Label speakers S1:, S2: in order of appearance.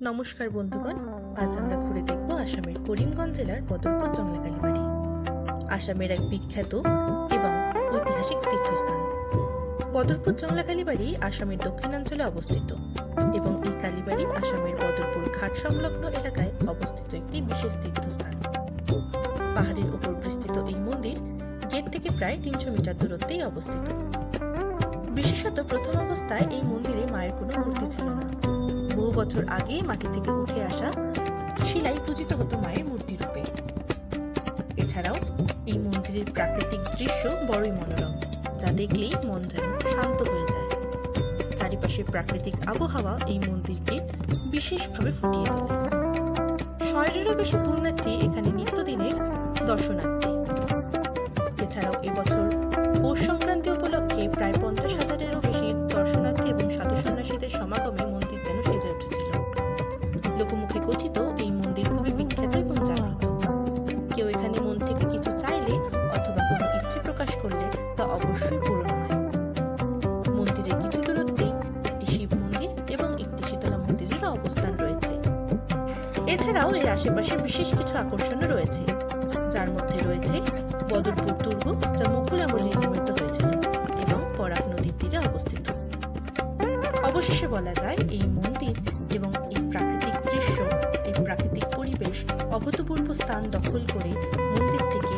S1: নমস্কার বন্ধুগণ, আজ আমরা ঘুরে দেখব আসামের করিমগঞ্জ জেলার বদরপুর জংলা কালীবাড়ি আসামের এক বিখ্যাত এবং ঐতিহাসিক তীর্থস্থান। বদরপুর জংলা কালীবাড়ি আসামের দক্ষিণাঞ্চলে অবস্থিত এবং এই কালীবাড়ি আসামের বদরপুর ঘাট সংলগ্ন এলাকায় অবস্থিত একটি বিশেষ তীর্থস্থান। পাহাড়ের উপর বিস্তৃত এই মন্দির গেট থেকে প্রায় তিনশো মিটার দূরত্বেই অবস্থিত। বিশেষত প্রথম অবস্থায় এই মন্দিরে মায়ের কোনো মূর্তি ছিল বছর আগে মাটি থেকে উঠে আসা শিলাই পূজিত হতো মায়ের মূর্তি রূপে। এছাড়াও এই মন্দিরের প্রাকৃতিক দৃশ্য বড়ই মনোরম, যা দেখলেই মন যেন শান্ত হয়ে যায়। চারিপাশে প্রাকৃতিক আবহাওয়া এই মন্দিরকে বিশেষভাবে ফুটিয়ে তোলে। শহরেরও বেশি পুণ্যার্থী এখানে নিত্যদিনের দর্শনার্থী। এছাড়াও এবছর পৌষ সংক্রান্তি উপলক্ষে প্রায় পঞ্চাশ হাজারেরও বেশি দর্শনার্থী এবং সাধু সন্ন্যাসীদের সমাগমে মন্দির যেন লোকমুখে কথিত এই মন্দির খুবই বিখ্যাত এবং জাগ্রত। কেউ এখানে মন থেকে কিছু চাইলে অথবা কোনো ইচ্ছে প্রকাশ করলে তা অবশ্যই পূরণ হয়। মন্দিরের কিছু দূরত্বেই একটি শিব মন্দির এবং একটি শীতলা মন্দিরেরও অবস্থান রয়েছে। এছাড়াও এর আশেপাশে বিশেষ কিছু আকর্ষণও রয়েছে। যার মধ্যে রয়েছে বদরপুর দুর্গ, যা মুঘল আমলে নির্মিত হয়েছিল এবং বরাক নদীর তীরে অবস্থিত। অবশেষে বলা যায়, এই মন্দির এবং অভূতপূর্ব স্থান দখল করে মন্দিরটিকে